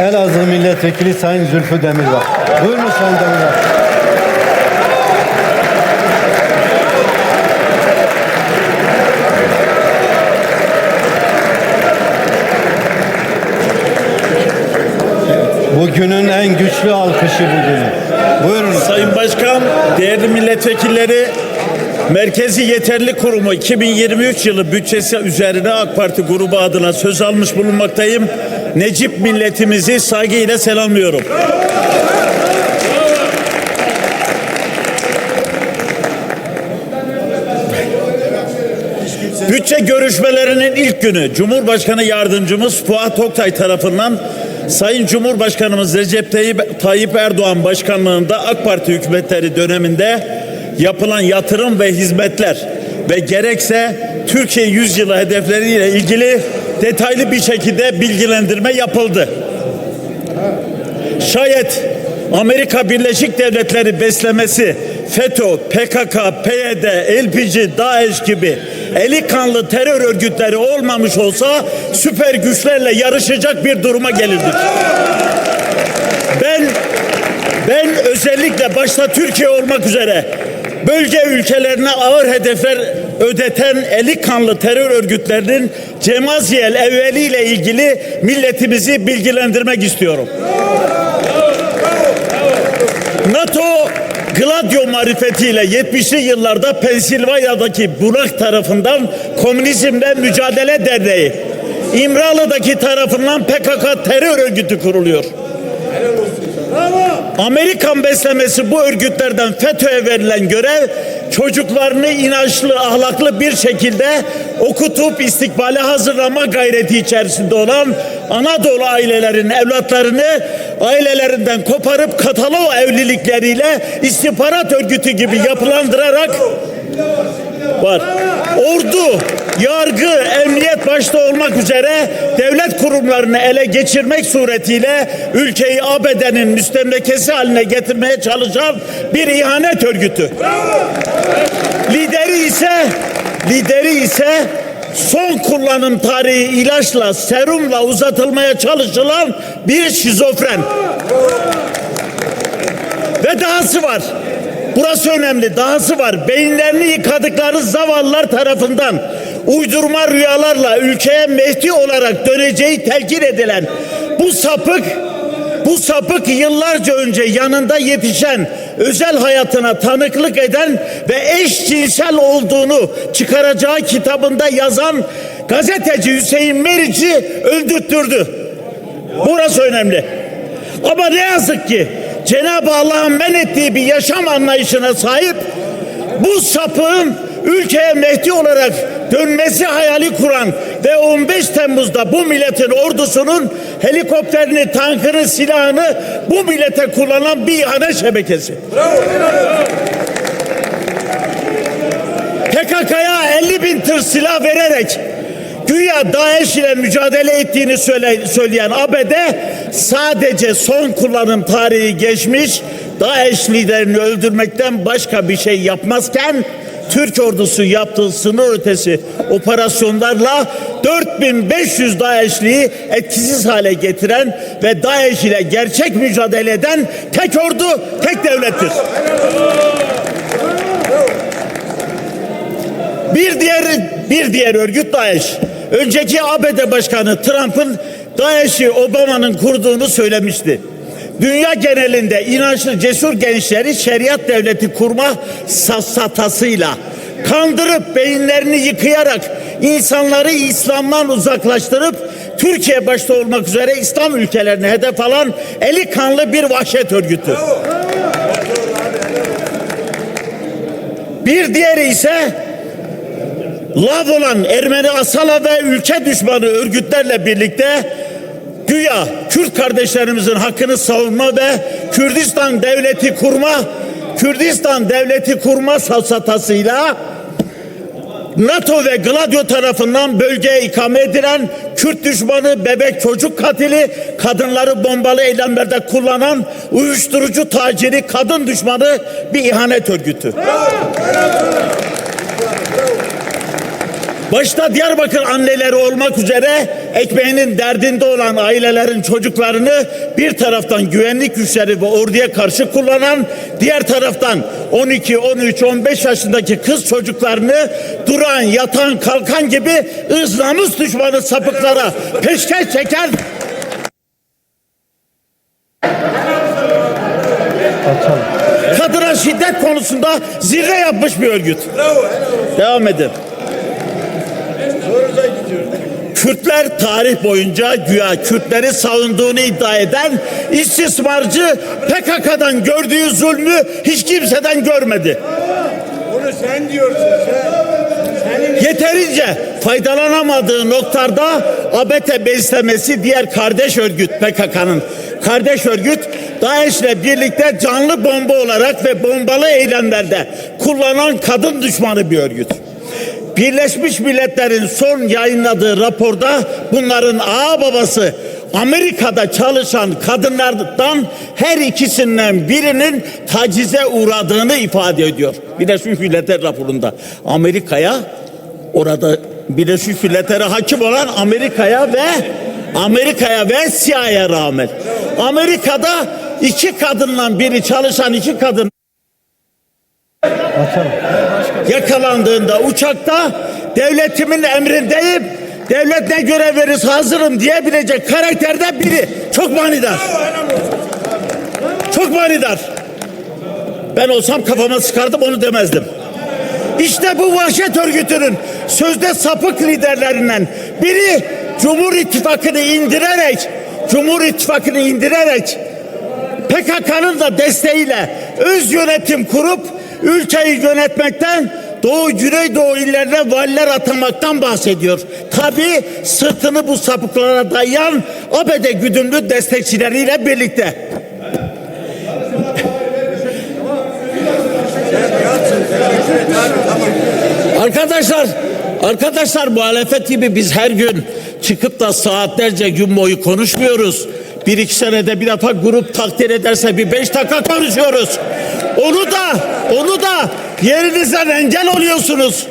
Elazığ Milletvekili Sayın Zülfü Demirbağ. Buyurun Sayın Demirbağ. Bugünün en güçlü alkışı bugün. Buyurun. Sayın Başkan, değerli milletvekilleri, Merkezi Yeterli Kurumu 2023 yılı bütçesi üzerine AK Parti grubu adına söz almış bulunmaktayım. Necip milletimizi saygıyla selamlıyorum. Bütçe görüşmelerinin ilk günü Cumhurbaşkanı Yardımcımız Fuat Oktay tarafından Sayın Cumhurbaşkanımız Recep Tayyip, Erdoğan başkanlığında AK Parti hükümetleri döneminde yapılan yatırım ve hizmetler ve gerekse Türkiye yüzyılı hedefleriyle ilgili detaylı bir şekilde bilgilendirme yapıldı. Şayet Amerika Birleşik Devletleri beslemesi FETÖ, PKK, PYD, LPG, DAEŞ gibi eli kanlı terör örgütleri olmamış olsa süper güçlerle yarışacak bir duruma gelirdik. Ben ben özellikle başta Türkiye olmak üzere bölge ülkelerine ağır hedefler ödeten eli kanlı terör örgütlerinin Cemaziyel evveliyle ilgili milletimizi bilgilendirmek istiyorum. NATO Gladio marifetiyle 70'li yıllarda Pensilvanya'daki Burak tarafından Komünizmle Mücadele Derneği, İmralı'daki tarafından PKK terör örgütü kuruluyor. Amerikan beslemesi bu örgütlerden FETÖ'ye verilen görev çocuklarını inançlı, ahlaklı bir şekilde okutup istikbale hazırlama gayreti içerisinde olan Anadolu ailelerinin evlatlarını ailelerinden koparıp katalog evlilikleriyle istihbarat örgütü gibi yapılandırarak var. Ordu, yargı, emniyet başta olmak üzere devlet kurumlarını ele geçirmek suretiyle ülkeyi ABD'nin müstemlekesi haline getirmeye çalışan bir ihanet örgütü. Lideri ise lideri ise son kullanım tarihi ilaçla, serumla uzatılmaya çalışılan bir şizofren. Ve dahası var. Burası önemli. Dahası var. Beyinlerini yıkadıkları zavallılar tarafından uydurma rüyalarla ülkeye Mehdi olarak döneceği telkin edilen bu sapık bu sapık yıllarca önce yanında yetişen özel hayatına tanıklık eden ve eşcinsel olduğunu çıkaracağı kitabında yazan gazeteci Hüseyin Meriç'i öldürttürdü. Burası önemli. Ama ne yazık ki Cenab-ı Allah'ın men ettiği bir yaşam anlayışına sahip bu sapığın ülkeye Mehdi olarak dönmesi hayali kuran ve 15 Temmuz'da bu milletin ordusunun helikopterini, tankını, silahını bu millete kullanan bir ihanet şebekesi. PKK'ya 50 bin tır silah vererek güya DAEŞ ile mücadele ettiğini söyle, söyleyen ABD sadece son kullanım tarihi geçmiş DAEŞ liderini öldürmekten başka bir şey yapmazken Türk ordusu yaptığı sınır ötesi operasyonlarla 4500 DAEŞ'liyi etkisiz hale getiren ve DAEŞ ile gerçek mücadele eden tek ordu, tek devlettir. Bir diğer bir diğer örgüt DAEŞ. Önceki ABD Başkanı Trump'ın DAEŞ'i Obama'nın kurduğunu söylemişti. Dünya genelinde inançlı cesur gençleri şeriat devleti kurma safsatasıyla kandırıp beyinlerini yıkayarak insanları İslam'dan uzaklaştırıp Türkiye başta olmak üzere İslam ülkelerine hedef alan eli kanlı bir vahşet örgütü. Bir diğeri ise Lav olan Ermeni Asala ve ülke düşmanı örgütlerle birlikte güya Kürt kardeşlerimizin hakkını savunma ve Kürdistan devleti kurma Kürdistan devleti kurma safsatasıyla NATO ve Gladio tarafından bölgeye ikame edilen Kürt düşmanı, bebek çocuk katili, kadınları bombalı eylemlerde kullanan uyuşturucu taciri, kadın düşmanı bir ihanet örgütü. Başta Diyarbakır anneleri olmak üzere ekmeğinin derdinde olan ailelerin çocuklarını bir taraftan güvenlik güçleri ve orduya karşı kullanan, diğer taraftan 12, 13, 15 yaşındaki kız çocuklarını duran, yatan, kalkan gibi ız namus düşmanı sapıklara peşkeş çeken kadına şiddet konusunda zirve yapmış bir örgüt. Devam edin. Kürtler tarih boyunca güya Kürtleri savunduğunu iddia eden istismarcı PKK'dan gördüğü zulmü hiç kimseden görmedi. Bunu sen diyorsun sen. Senin Yeterince faydalanamadığı noktada ABD beslemesi diğer kardeş örgüt PKK'nın kardeş örgüt DAEŞ'le birlikte canlı bomba olarak ve bombalı eylemlerde kullanan kadın düşmanı bir örgüt. Birleşmiş Milletler'in son yayınladığı raporda bunların ağ babası Amerika'da çalışan kadınlardan her ikisinden birinin tacize uğradığını ifade ediyor. Birleşmiş Milletler raporunda Amerika'ya orada Birleşmiş Milletler'e hakim olan Amerika'ya ve Amerika'ya ve CIA'ya rağmen Amerika'da iki kadınla biri çalışan iki kadın Açalım. Yakalandığında uçakta devletimin emrindeyim. Devlet ne görev verirse hazırım diyebilecek karakterde biri. Çok manidar. Çok manidar. Ben olsam kafama sıkardım onu demezdim. İşte bu vahşet örgütünün sözde sapık liderlerinden biri Cumhur İttifakı'nı indirerek Cumhur İttifakı'nı indirerek PKK'nın da desteğiyle öz yönetim kurup ülkeyi yönetmekten Doğu Güneydoğu illerine valiler atamaktan bahsediyor. Tabi sırtını bu sapıklara dayayan ABD güdümlü destekçileriyle birlikte. Arkadaşlar, arkadaşlar muhalefet gibi biz her gün çıkıp da saatlerce gün boyu konuşmuyoruz. Bir iki senede bir defa grup takdir ederse bir beş dakika konuşuyoruz. Onu da, onu da yerinizden engel oluyorsunuz.